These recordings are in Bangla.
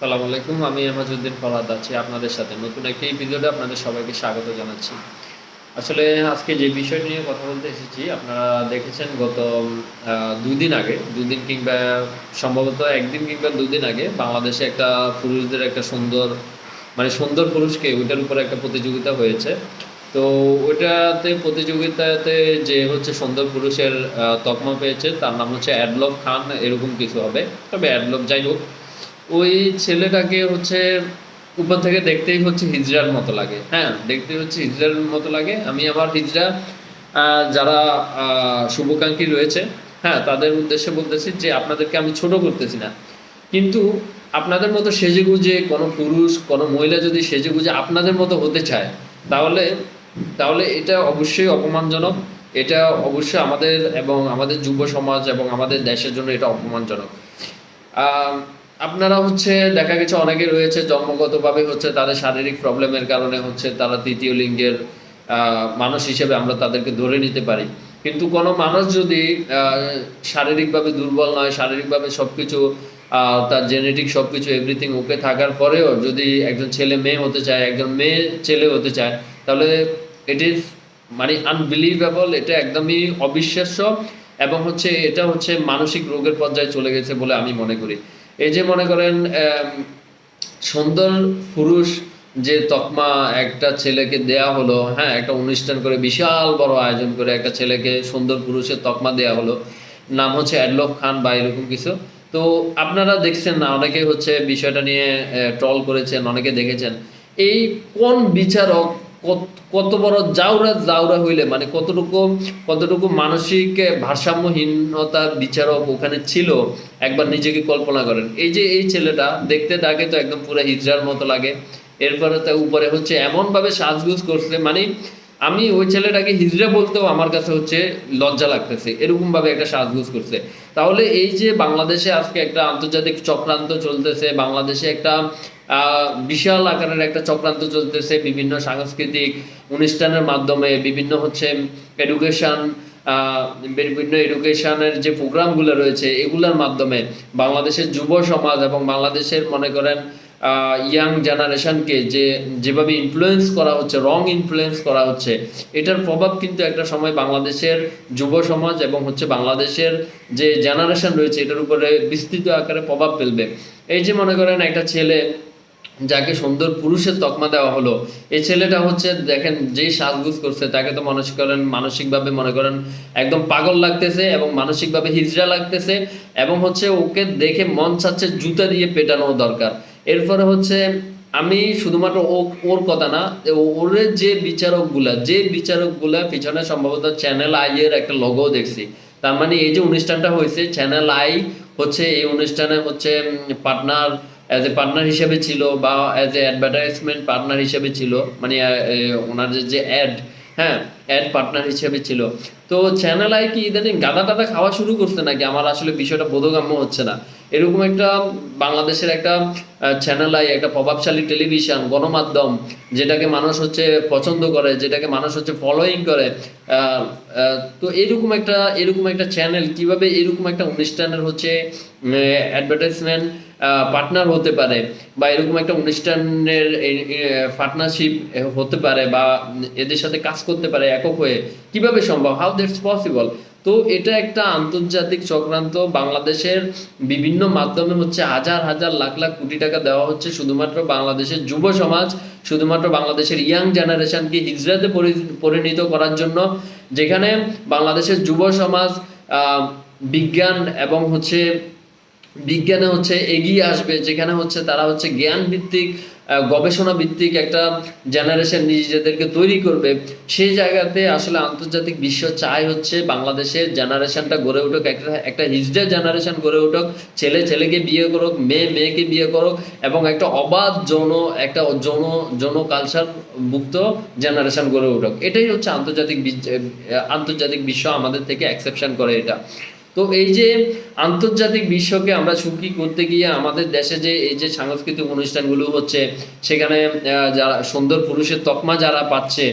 সালাম আলাইকুম, আমি আমাজউদ্দিন ফরহাদ আছি আপনাদের সাথে। নতুন একটি এপিসোডে আপনাদের সবাইকে স্বাগত জানাচ্ছি। আসলে আজকে যে বিষয় নিয়ে কথা বলতে এসেছি, আপনারা দেখেছেন গত দুই আগে দুই দিন কিংবা সম্ভবত একদিন কিংবা দুদিন আগে বাংলাদেশে একটা পুরুষদের একটা সুন্দর মানে সুন্দর পুরুষকে ওইটার উপরে একটা প্রতিযোগিতা হয়েছে। তো ওইটাতে প্রতিযোগিতাতে যে হচ্ছে সুন্দর পুরুষের তকমা পেয়েছে, তার নাম হচ্ছে অ্যাডলফ খান, এরকম কিছু হবে। তবে অ্যাডলফ যাই হোক ওই ছেলেটাকে হচ্ছে উপর থেকে দেখতেই হচ্ছে হিজড়ার মতো লাগে। হ্যাঁ দেখতে হচ্ছে হিজড়ার মতো লাগে। আমি আমার হিজড়া যারা শুভাকাঙ্ক্ষী রয়েছে হ্যাঁ তাদের উদ্দেশ্যে বলতেছি যে আপনাদেরকে আমি ছোট করতেছি না। কিন্তু আপনাদের মতো সেজেগুজে কোনো পুরুষ, কোনো মহিলা যদি সেজেগুজে আপনাদের মতো হতে চায়, তাহলে তাহলে এটা অবশ্যই অপমানজনক। এটা অবশ্যই আমাদের এবং আমাদের যুব সমাজ এবং আমাদের দেশের জন্য এটা অপমানজনক। আপনারা হচ্ছে দেখা গেছে অনেকে রয়েছে জন্মগতভাবে হচ্ছে তাদের শারীরিক প্রবলেমের কারণে হচ্ছে তারা তৃতীয় লিঙ্গের মানুষ হিসেবে আমরা তাদেরকে ধরে নিতে পারি। কিন্তু কোনো মানুষ যদি শারীরিকভাবে দুর্বল নয় শারীরিকভাবে সবকিছু আহ, তার জেনেটিক সবকিছু এভরিথিং ওকে থাকার পরেও যদি একজন ছেলে মেয়ে হতে চায় একজন মেয়ে ছেলে হতে চায় তাহলে ইট ইজ মানে আনবিলিভেবল এটা একদমই অবিশ্বাস্য এবং হচ্ছে এটা হচ্ছে মানসিক রোগের পর্যায়ে চলে গেছে বলে আমি মনে করি। এই যে মনে করেন সুন্দর পুরুষ যে তকমা একটা ছেলেকে দেয়া হলো হ্যাঁ একটা অনুষ্ঠান করে বিশাল বড় আয়োজন করে একটা ছেলেকে সুন্দর পুরুষের তকমা দেয়া হলো, নাম হচ্ছে অ্যাডলফ খান বা এরকম কিছু। তো আপনারা দেখছেন না অনেকে হচ্ছে বিষয়টা নিয়ে ট্রল করেছেন, অনেকে দেখেছেন। এই কোন বিচারক কত- বড় জাউরা জাউরা হইলে মানে কতটুকু কতটুকু মানসিক ভারসাম্যহীনতার বিচারক ওখানে ছিল, একবার নিজেকে কল্পনা করেন। এই যে এই ছেলেটা, দেখতে তাকে তো একদম পুরো হিজড়ার মতো লাগে। এরপরে তার উপরে হচ্ছে এমন ভাবে সাজগুজ করছে মানে আমি ওই ছেলেটাকে হিজড়া বলতেও আমার কাছে হচ্ছে লজ্জা লাগতেছে এরকম ভাবে একটা সাজগুজ করছে। তাহলে এই যে বাংলাদেশে আজকে একটা আন্তর্জাতিক চক্রান্ত চলতেছে, বাংলাদেশে একটা বিশাল আকারের একটা চক্রান্ত চলতেছে, বিভিন্ন সাংস্কৃতিক অনুষ্ঠানের মাধ্যমে, বিভিন্ন হচ্ছে এডুকেশন বিভিন্ন এডুকেশনের যে প্রোগ্রামগুলো রয়েছে, এগুলোর মাধ্যমে বাংলাদেশের যুব সমাজ এবং বাংলাদেশের মনে করেন ইয়াং জেনারেশনকে যে, যেভাবে ইনফ্লুয়েন্স করা হচ্ছে রং ইনফ্লুয়েন্স করা হচ্ছে, এটার প্রভাব কিন্তু একটা সময় বাংলাদেশের যুব সমাজ এবং হচ্ছে বাংলাদেশের যে জেনারেশন রয়েছে, এটার উপরে বিস্তৃত আকারে প্রভাব ফেলবে। এই যে মনে করেন একটা ছেলে যাকে সুন্দর পুরুষের তকমা দেওয়া হলো। এই ছেলেটা হচ্ছে, দেখেন, যেই সাজগুজ করছে, তাকে তো মনে করেন, মানসিকভাবে মনে করেন একদম পাগল লাগতেছে এবং মানসিকভাবে হিজড়া লাগতেছে এবং হচ্ছে ওকে দেখে মন চাচ্ছে জুতা দিয়ে পেটানো দরকার। এরপরে হচ্ছে, আমি শুধুমাত্র ওর কথা না ওর যে বিচারকগুলা যে বিচারকগুলা পিছনে সম্ভবত চ্যানেল আই এর একটা লোগো দেখছি। তার মানে এই যে অনুষ্ঠানটা হয়েছে, চ্যানেল আই হচ্ছে, এই অনুষ্ঠানে হচ্ছে পার্টনার অ্যাজ এ পার্টনার হিসেবে ছিল বা অ্যাজ এ অ্যাডভার্টাইজমেন্ট পার্টনার হিসেবে ছিল মানে ওনার যে- অ্যাড হ্যাঁ অ্যাড পার্টনার হিসেবে ছিল। তো চ্যানেল আই কি ইদানিং গাদা টাদা খাওয়া শুরু করছে নাকি? আমার আসলে বিষয়টা বোধগম্য হচ্ছে না। এরকম একটা বাংলাদেশের একটা চ্যানেল আই একটা প্রভাবশালী টেলিভিশন গণমাধ্যম, যেটাকে মানুষ হচ্ছে পছন্দ করে, যেটাকে মানুষ হচ্ছে ফলোয়িং করে তো এরকম একটা এরকম একটা চ্যানেল কীভাবে এরকম একটা অনুষ্ঠানের হচ্ছে অ্যাডভার্টাইজমেন্ট পার্টনার হতে পারে বা এরকম একটা অনুষ্ঠানের পার্টনারশিপ হতে পারে বা এদের সাথে কাজ করতে পারে একক হয়ে, কীভাবে সম্ভব? হাউ দ্যাটস পসিবল তো এটা একটা আন্তর্জাতিক চক্রান্ত। বাংলাদেশের বিভিন্ন মাধ্যমে হচ্ছে হাজার হাজার, লাখ লাখ কোটি টাকা দেওয়া হচ্ছে শুধুমাত্র বাংলাদেশের যুব সমাজ, শুধুমাত্র বাংলাদেশের ইয়াং জেনারেশনকে হিজড়াতে পরি- পরিণত করার জন্য, যেখানে বাংলাদেশের যুব সমাজ বিজ্ঞান এবং হচ্ছে বিজ্ঞানে হচ্ছে এগিয়ে আসবে, যেখানে হচ্ছে তারা হচ্ছে জ্ঞান ভিত্তিক গবেষণা ভিত্তিক একটা জেনারেশন নিজেদেরকে তৈরি করবে। সেই জায়গাতে আসলে আন্তর্জাতিক বিশ্ব চায় হচ্ছে বাংলাদেশের জেনারেশনটা গড়ে উঠুক, একটা একটা হিজড়া জেনারেশন গড়ে উঠুক, ছেলে ছেলেকে বিয়ে করুক, মেয়ে মেয়েকে বিয়ে করুক, এবং একটা অবাধ যৌন, একটা যৌন যৌন কালচার মুক্ত জেনারেশন গড়ে উঠুক। এটাই হচ্ছে আন্তর্জাতিক আন্তর্জাতিক বিশ্ব আমাদের থেকে অ্যাকসেপশন করে এটা। তো এই যে আন্তর্জাতিক বিশ্বকে আমরা সুখী করতে গিয়ে আমাদের দেশে যে এই যে সাংস্কৃতিক অনুষ্ঠানগুলো হচ্ছে, সেখানে যারা সুন্দর পুরুষের তকমা যারা পাচ্ছে,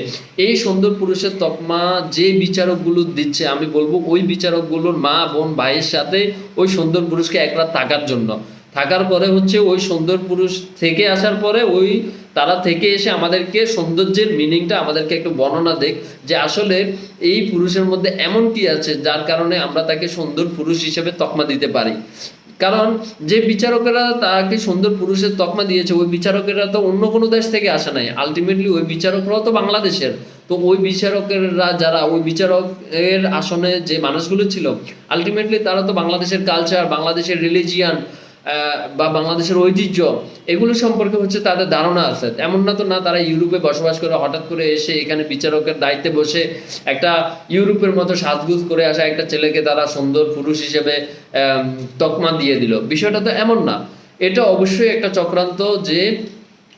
এই সুন্দর পুরুষের তকমা যে বিচারকগুলো দিচ্ছে, আমি বলব ওই বিচারকগুলোর মা, বোন, ভাইয়ের সাথে ওই সুন্দর পুরুষকে এক রাত থাকার জন্য। থাকার পরে হচ্ছে ওই সুন্দর পুরুষ থেকে আসার পরে ওই তারা থেকে এসে আমাদেরকে সৌন্দর্যের মিনিংটা আমাদেরকে একটু বর্ণনা দেখ যে আসলে এই পুরুষের মধ্যে এমন কি আছে যার কারণে আমরা তাকে সুন্দর পুরুষ হিসেবে তকমা দিতে পারি। কারণ যে বিচারকেরা তাকে সুন্দর পুরুষের তকমা দিয়েছে, ওই বিচারকেরা তো অন্য কোনো দেশ থেকে আসে নাই। আলটিমেটলি ওই বিচারকরাও তো বাংলাদেশের। তো ওই বিচারকেরা যারা, ওই বিচারকের আসনে যে মানুষগুলো ছিল আলটিমেটলি তারা তো বাংলাদেশের কালচার বাংলাদেশের রিলিজিয়ান বা বাংলাদেশের ঐতিহ্য, এগুলো সম্পর্কে হচ্ছে তাদের ধারণা আছে। এমন না তো না, তারা ইউরোপে বসবাস করে হঠাৎ করে এসে এখানে বিচারকের দায়িত্বে বসে একটা ইউরোপের মতো সাজগুজ করে আসা একটা ছেলেকে তারা সুন্দর পুরুষ হিসেবে তকমা দিয়ে দিল। বিষয়টা তো এমন না। এটা অবশ্যই একটা চক্রান্ত যে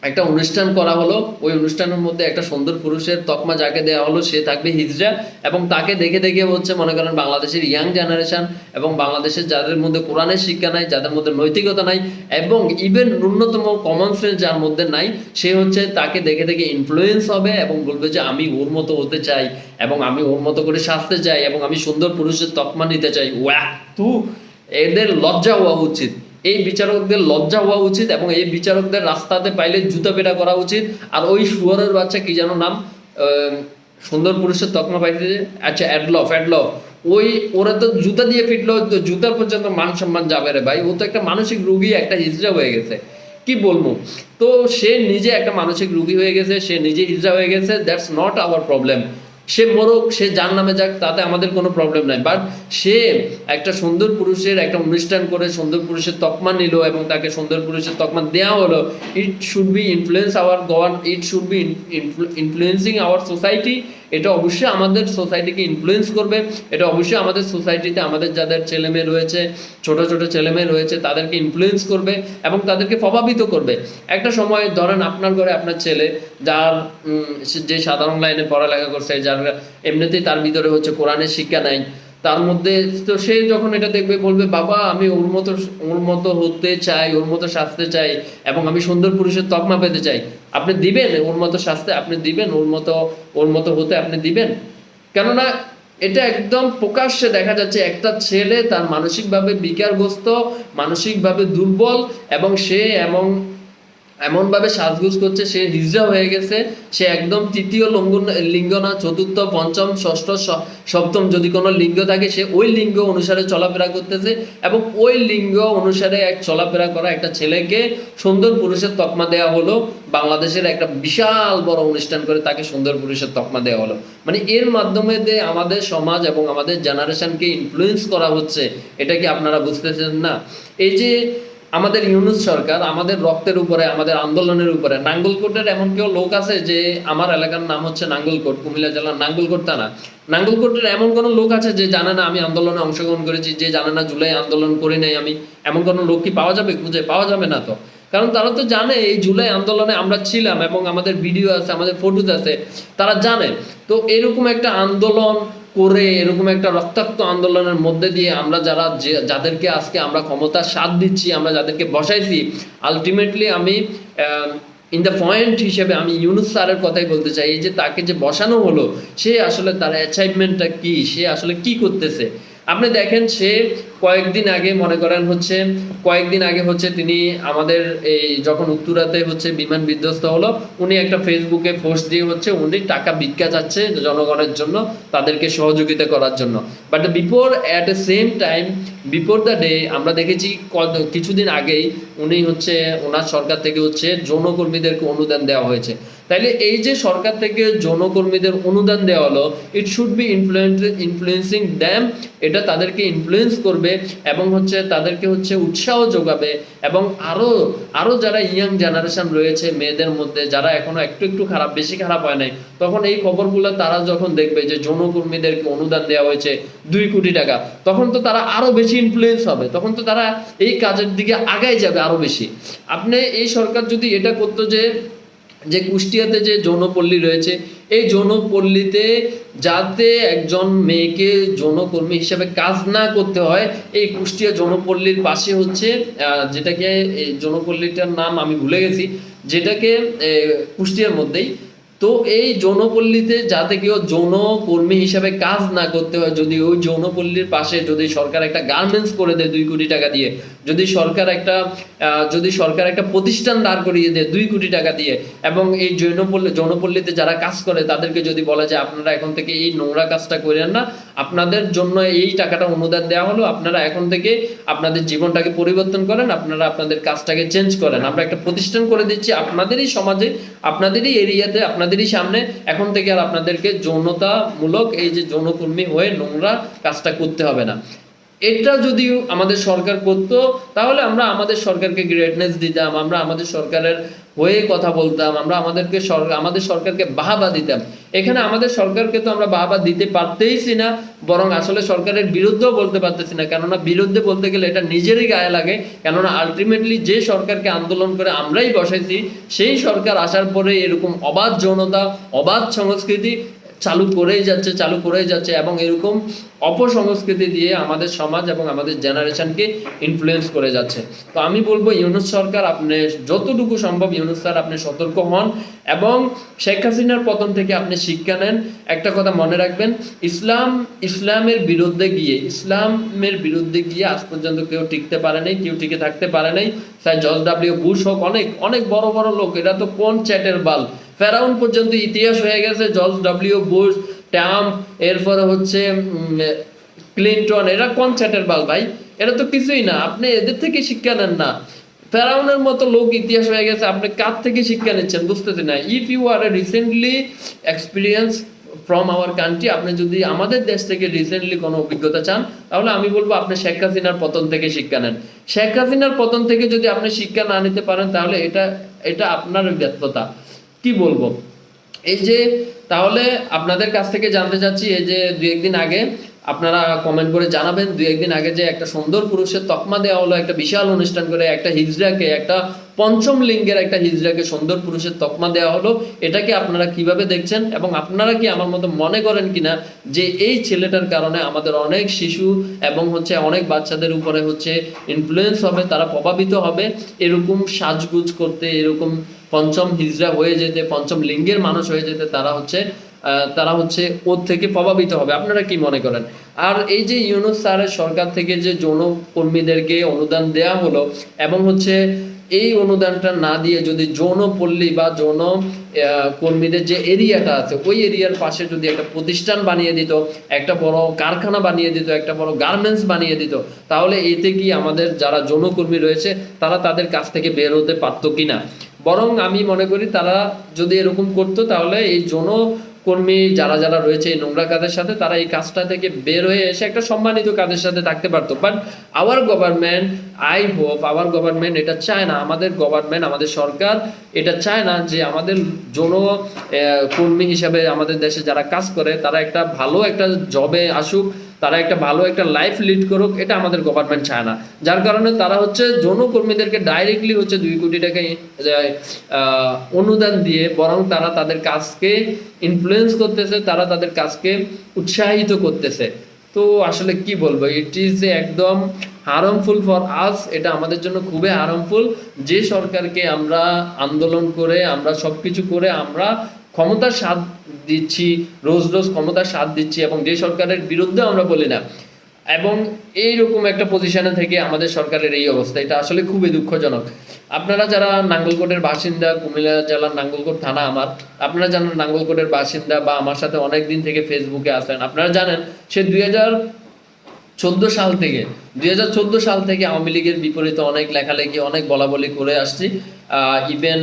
একটা অনুষ্ঠান করা হলো। ওই অনুষ্ঠানের মধ্যে একটা সুন্দর পুরুষের তকমা যাকে দেওয়া হলো, সে থাকবে হিজরা এবং তাকে দেখে দেখে হচ্ছে মনে করেন বাংলাদেশের ইয়াং জেনারেশন এবং বাংলাদেশের যাদের মধ্যে কোরআনের শিক্ষা নাই, যাদের মধ্যে নৈতিকতা নাই এবং ইভেন ন্যূনতম কমন সেন্স যার মধ্যে নাই, সে হচ্ছে তাকে দেখে দেখে ইনফ্লুয়েন্স হবে এবং বলবে যে আমি ওর মতো হতে চাই এবং আমি ওর মতো করে সাজতে চাই এবং আমি সুন্দর পুরুষের তকমা নিতে চাই। ওয়া তু এদের লজ্জা হওয়া উচিত। এই বিচারকদের লজ্জা হওয়া উচিত এবং এই বিচারকদের রাস্তাতে পাইলে জুতা পেটা করা উচিত। আর ওই শুয়ারের বাচ্চা কি যেন নাম? সুন্দর পুরুষের তকমা পাইতে আচ্ছা অ্যাডলফ অ্যাডলফ ওই, ওরা তো জুতা দিয়ে ফিটলো, তো জুতার পর্যন্ত মান সম্মান যাবে রে ভাই। ও তো একটা মানসিক রুগী, একটা হিজড়া হয়ে গেছে। কি বলব? তো সে নিজে একটা মানসিক রুগী হয়ে গেছে, সে নিজে হিজড়া হয়ে গেছে। দ্যাটস নট আওয়ার প্রবলেম সে মরুক, সে যার নামে যাক, তাতে আমাদের কোনো প্রবলেম নাই। বাট সে একটা সুন্দর পুরুষের একটা অনুষ্ঠান করে, সুন্দর পুরুষের তকমা নিল এবং তাকে সুন্দর পুরুষের তকমা দেওয়া হলো। It should be influence our govern it should be influencing our society এটা অবশ্যই আমাদের সোসাইটিকে ইনফ্লুয়েন্স করবে। এটা অবশ্যই আমাদের সোসাইটিতে আমাদের যাদের ছেলে মেয়ে রয়েছে, ছোট ছোট ছেলে মেয়ে রয়েছে, তাদেরকে ইনফ্লুয়েন্স করবে এবং তাদেরকে প্রভাবিত করবে। একটা সময় ধরেন আপনার ঘরে আপনার ছেলে, যার যে সাধারণ লাইনে পড়ালেখা করছে, যার এমনিতেই তার ভিতরে হচ্ছে কোরআনের শিক্ষা নাই, তার মধ্যে তো সে যখন এটা দেখবে, বলবে, বাবা, আমি ওর মতো ওর মতো হতে চাই, ওর মতো সাজতে চাই এবং আমি সুন্দর পুরুষের তকমা পেতে চাই। আপনি দিবেন ওর মতো সাজতে আপনি দিবেন ওর মতো ওর মতো হতে আপনি দিবেন। কেননা এটা একদম প্রকাশ্যে দেখা যাচ্ছে, একটা ছেলে তার মানসিকভাবে বিকারগ্রস্ত, মানসিকভাবে দুর্বল এবং সে এমন এমন ভাবে সাজগুজ করছে, সে হিজড়া হয়ে গেছে। সে একদম তৃতীয় লঙ্গ লিঙ্গ না, চতুর্থ, পঞ্চম, ষষ্ঠ সপ্তম যদি কোনো লিঙ্গ থাকে, সে ওই লিঙ্গ অনুসারে চলাফেরা করতেছে এবং ওই লিঙ্গ অনুসারে এক চলাফেরা করা একটা ছেলেকে সুন্দর পুরুষের তকমা দেওয়া হলো। বাংলাদেশের একটা বিশাল বড় অনুষ্ঠান করে তাকে সুন্দর পুরুষের তকমা দেওয়া হলো। মানে এর মাধ্যমে যে আমাদের সমাজ এবং আমাদের জেনারেশনকে ইনফ্লুয়েন্স করা হচ্ছে, এটা কি আপনারা বুঝতেছেন না? এই যে আমাদের ইউনুস সরকার আমাদের রক্তের উপরে, আমাদের আন্দোলনের উপরে, নাঙ্গলকোটের এমন কেউ লোক আছে যে আমার এলাকার নাম হচ্ছে নাঙ্গলকোট, কুমিল্লা জেলার নাঙ্গলকোট থানা। নাঙ্গলকোটের এমন কোনো লোক আছে যে জানে না আমি আন্দোলনে অংশগ্রহণ করেছি, যে জানে না জুলাই আন্দোলন করি নাই আমি। এমন কোনো লোক কি পাওয়া যাবে? খুঁজে পাওয়া যাবে না তো। কারণ তারা তো জানে এই জুলাই আন্দোলনে আমরা ছিলাম এবং আমাদের ভিডিও আছে, আমাদের ফটোজ আছে, তারা জানে। তো এরকম একটা আন্দোলন করে এরকম একটা রক্তাক্ত আন্দোলনের মধ্যে দিয়ে আমরা যারা যাদেরকে আজকে আমরা ক্ষমতার স্বাদ দিচ্ছি, আমরা যাদেরকে বসাইছি আলটিমেটলি আমি ইন দ্য পয়েন্ট হিসেবে আমি ইউনুস স্যারের কথাই বলতে চাই, এই যে তাকে যে বসানো হলো, সে আসলে তার অ্যাচাইভমেন্টটা কি? সে আসলে কি করতেছে? আপনি দেখেন সে কয়েকদিন আগে মনে করেন হচ্ছে, কয়েকদিন আগে হচ্ছে তিনি আমাদের এই যখন উত্তরাতে হচ্ছে বিমান বিধ্বস্ত হলো, উনি একটা ফেসবুকে পোস্ট দিয়ে হচ্ছে উনি টাকা ভিক্ষা চাচ্ছে জনগণের জন্য, তাদেরকে সহযোগিতা করার জন্য। But before at a same time before the day আমরা দেখেছি কিছুদিন আগেই উনি হচ্ছে, ওনার সরকার থেকে হচ্ছে যৌনকর্মীদেরকে অনুদান দেওয়া হয়েছে। তাইলে এই যে সরকার থেকে যৌনকর্মীদের অনুদান দেওয়া হলো it should be influencing them এটা তাদেরকে ইনফ্লুয়েন্স করবে এবং হচ্ছে তাদেরকে হচ্ছে উৎসাহ যোগাবে এবং আরও আরও যারা ইয়াং জেনারেশন রয়েছে মেয়েদের মধ্যে, যারা এখনও একটু একটু খারাপ, বেশি খারাপ হয় নাই, তখন এই খবরগুলো তারা যখন দেখবে যে যৌনকর্মীদেরকে অনুদান দেওয়া হয়েছে দুই কোটি টাকা, তখন তো তারা আরও বেশি ইনফ্লুয়েন্স হবে, তখন তো তারা এই কাজের দিকে আগায় যাবে আরও বেশি। আপনি এই সরকার যদি এটা করতো যে যে কুষ্টিয়াতে যে যৌনপল্লী রয়েছে, এই যৌনপল্লীতে যাতে একজন মেয়েকে যৌনকর্মী হিসাবে কাজ না করতে হয়, এই কুষ্টিয়া যৌনপল্লীর পাশে হচ্ছে যেটাকে, এই যৌনপল্লীটার নাম আমি ভুলে গেছি, যেটাকে কুষ্টিয়ার মধ্যেই। তো এই যৌনপল্লীতে যাতে কেউ যৌন কর্মী হিসাবে কাজ না করতে হয়, যদি ওই যৌনপল্লীর পাশে যদি সরকার একটা গার্মেন্টস করে দেয় দুই কোটি টাকা দিয়ে যদি সরকার একটা যদি সরকার একটা প্রতিষ্ঠান দাঁড় করিয়ে দেয় দুই কোটি টাকা দিয়ে, এবং এই জৈনপল্লী, যৌনপল্লীতে যারা কাজ করে, তাদেরকে যদি বলা যায়, আপনারা এখন থেকে এই নোংরা কাজটা করেন না, আপনাদের জন্য এই টাকাটা অনুদান দেওয়া হলো, আপনারা এখন থেকে আপনাদের জীবনটাকে পরিবর্তন করেন, আপনারা আপনাদের কাজটাকে চেঞ্জ করেন। আমরা একটা প্রতিষ্ঠান করে দিচ্ছি আপনাদেরই সমাজে, আপনাদেরই এরিয়াতে, আপনাদেরই সামনে। এখন থেকে আর আপনাদেরকে যৌনতামূলক এই যে যৌনকর্মী হয়ে নোংরা কাজটা করতে হবে না। এটা যদি আমাদের সরকার করতো, তাহলে আমরা আমাদের সরকারকে গ্রেটনেস দিতাম, আমরা আমাদের সরকারের হয়ে কথা বলতাম, আমরা আমাদেরকে সরকার আমাদের সরকারকে বাহাবা দিতাম। এখানে আমাদের সরকারকে তো আমরা বাহাবা দিতে পারতেইছি না, বরং আসলে সরকারের বিরুদ্ধেও বলতে পারতেছি না। কেননা বিরুদ্ধে বলতে গেলে এটা নিজেরই গায়ে লাগে। কেননা আলটিমেটলি যে সরকারকে আন্দোলন করে আমরাই বসাইছি, সেই সরকার আসার পরে এরকম অবাধ যৌনতা, অবাধ সংস্কৃতি চালু করেই যাচ্ছে, চালু করেই যাচ্ছে এবং এরকম অপসংস্কৃতি দিয়ে আমাদের সমাজ এবং আমাদের জেনারেশনকে ইনফ্লুয়েন্স করে যাচ্ছে। তো আমি বলব, ইউনুস সরকার আপনি যতটুকু সম্ভব, ইউনুস স্যার আপনি সতর্ক হন এবং শেখ হাসিনার পতন থেকে আপনি শিক্ষা নেন। একটা কথা মনে রাখবেন, ইসলাম, ইসলামের বিরুদ্ধে গিয়ে, ইসলামের বিরুদ্ধে গিয়ে আজ পর্যন্ত কেউ টিকতে পারে নাই, কেউ টিকে থাকতে পারে নাই। স্যার জর্জ ডাব্লিউ বুশ হোক, অনেক অনেক বড় বড় লোক, এরা তো কোন চ্যাটের বাল? ফেরাউন পর্যন্ত ইতিহাস হয়ে গেছে, জর্জ ডাব্লিউ বুশ, ট্রাম্প, এরপরে হচ্ছে ক্লিন্টন, এরা কোন চ্যাটের বাল ভাই? এরা তো কিছুই না, আপনি এদের থেকে শিক্ষা নেন না। ফেরাউনের মতো লোক ইতিহাস হয়ে গেছে, আপনি কার থেকে শিক্ষা নিচ্ছেন বুঝতেছি না। If you are recently experience from our country আপনি যদি আমাদের দেশ থেকে রিসেন্টলি কোনো অভিজ্ঞতা চান, তাহলে আমি বলব আপনি শেখ হাসিনার পতন থেকে শিক্ষা নেন। শেখ হাসিনার পতন থেকে যদি আপনি শিক্ষা না নিতে পারেন, তাহলে এটা এটা আপনার ব্যর্থতা। কি বলব? এই যে তাহলে আপনাদের কাছ থেকে জানতে চাচ্ছি, এই যে দুই একদিন আগে আপনারা কমেন্ট করে জানাবেন, দুই একদিন আগে যে একটা সুন্দর পুরুষের তকমা দেওয়া হলো, একটা বিশাল অনুষ্ঠান করে, একটা হিজড়াকে, একটা পঞ্চম লিঙ্গের একটা হিজড়াকে সুন্দর পুরুষের তকমা দেওয়া হলো এটাকে আপনারা কীভাবে দেখছেন? এবং আপনারা কি আমার মতো মনে করেন কিনা যে এই ছেলেটার কারণে আমাদের অনেক শিশু এবং হচ্ছে অনেক বাচ্চাদের উপরে হচ্ছে ইনফ্লুয়েন্স হবে, তারা প্রভাবিত হবে, এরকম সাজগুজ করতে, এরকম পঞ্চম হিজড়া হয়ে যেতে, পঞ্চম লিঙ্গের মানুষ হয়ে যেতে তারা হচ্ছে তারা হচ্ছে ওর থেকে প্রভাবিত হবে। আপনারা কি মনে করেন? আর এই যে ইউনুস স্যারের সরকার থেকে যে যৌন কর্মীদেরকে অনুদান দেয়া হলো এবং হচ্ছে এই অনুদানটা না দিয়ে যদি যৌন পল্লী বা যৌন কর্মীদের যে এরিয়াটা আছে, ওই এরিয়ার পাশে যদি একটা প্রতিষ্ঠান বানিয়ে দিত, একটা বড় কারখানা বানিয়ে দিত, একটা বড় গার্মেন্টস বানিয়ে দিত, তাহলে এতে কি আমাদের যারা যৌনকর্মী রয়েছে, তারা তাদের কাছ থেকে বের হতে পারতো কিনা? বরং আমি মনে করি তারা যদি এরকম করতো তাহলে এই যৌন কর্মী যারা যারা রয়েছে এই নোংরা কাজের সাথে, তারা এই কাজটা থেকে বের হয়ে এসে একটা সম্মানিত কাজের সাথে থাকতে পারতো। But our government I hope our government এটা চায় না, আমাদের গভর্নমেন্ট আমাদের সরকার এটা চায় না যে আমাদের যৌন কর্মী হিসাবে আমাদের দেশে যারা কাজ করে, তারা একটা ভালো একটা জবে আসুক। তারা একটা ভালো একটা লাইফ লিড করুক, এটা আমাদের গভর্নমেন্ট চায় না। যার কারণে তারা হচ্ছে যৌনকর্মীদেরকে ডাইরেক্টলি হচ্ছে দুই কোটি টাকা অনুদান দিয়ে বরং তারা তাদের কাজকে ইনফ্লুয়েন্স করতেছে, তারা তাদের কাজকে উৎসাহিত করতেছে। তো আসলে কি বলব ইট ইজ একদম হার্মফুল ফর আস এটা আমাদের জন্য খুবই হার্মফুল যে সরকারকে আমরা আন্দোলন করে, আমরা সবকিছু করে আমরা ক্ষমতার স্বাদ দিচ্ছি, রোজ রোজ ক্ষমতার স্বাদ দিচ্ছি এবং যে সরকারের বিরুদ্ধে আমরা বলি না। এবং এইরকম একটা পজিশনে থেকে আমাদের সরকারের এই অবস্থা, এটা আসলে খুবই দুঃখজনক। আপনারা যারা নাঙ্গলকোটের বাসিন্দা, কুমিল্লা জেলার নাঙ্গলকোট থানা আমার, আপনারা জানেন নাঙ্গলকোটের বাসিন্দা বা আমার সাথে অনেক দিন থেকে ফেসবুকে আসেন আপনারা জানেন সে দুই হাজার চোদ্দ সাল থেকে, দুই হাজার চোদ্দ সাল থেকে আওয়ামী লীগের বিপরীতে অনেক লেখালেখি, অনেক বলা বলি করে আসছি। ইভেন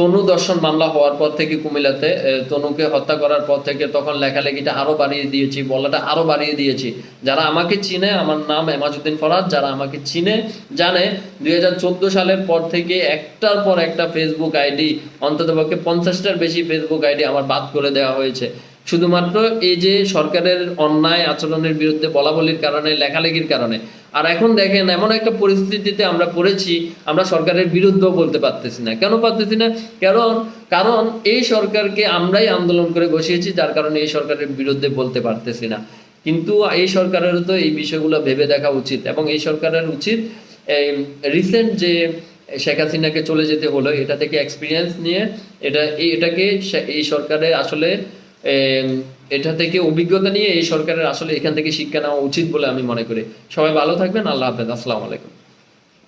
তনু দর্শন মামলা হওয়ার পর থেকে কুমিল্লাতে তনুকে হত্যা করার পর থেকে তখন লেখালেখিটা আরও বাড়িয়ে দিয়েছি, বলাটা আরও বাড়িয়ে দিয়েছি। যারা আমাকে চিনে, আমার নাম এমাজুদ্দিন ফরাজ যারা আমাকে চিনে, জানে, দুই হাজার চোদ্দ সালের পর থেকে একটার পর একটা ফেসবুক আইডি অন্ততপক্ষে পঞ্চাশটার বেশি ফেসবুক আইডি আমার বাদ করে দেওয়া হয়েছে। শুধুমাত্র এই যে সরকারের অন্যায় আচরণের বিরুদ্ধে বলা বলির কারণে, লেখালেখির কারণে আর এখন দেখেন, এমন একটা পরিস্থিতিতে আমরা পড়েছি, আমরা সরকারের বিরুদ্ধেও বলতে পারতেছি না। কেন পারতেছি না? কারণ কারণ এই সরকারকে আমরাই আন্দোলন করে বসিয়েছি, যার কারণে এই সরকারের বিরুদ্ধে বলতে পারতেছি না। কিন্তু এই সরকারেরও তো এই বিষয়গুলো ভেবে দেখা উচিত এবং এই সরকারের উচিত রিসেন্ট যে শেখ হাসিনাকে চলে যেতে হলো, এটা থেকে এক্সপিরিয়েন্স নিয়ে, এটা, এটাকে এই সরকারের আসলে এটা থেকে অভিজ্ঞতা নিয়ে এই সরকারের আসলে এখান থেকে শিক্ষা নেওয়া উচিত বলে আমি মনে করি। সবাই ভালো থাকবেন, আল্লাহ হাফেজ, আসসালামু আলাইকুম।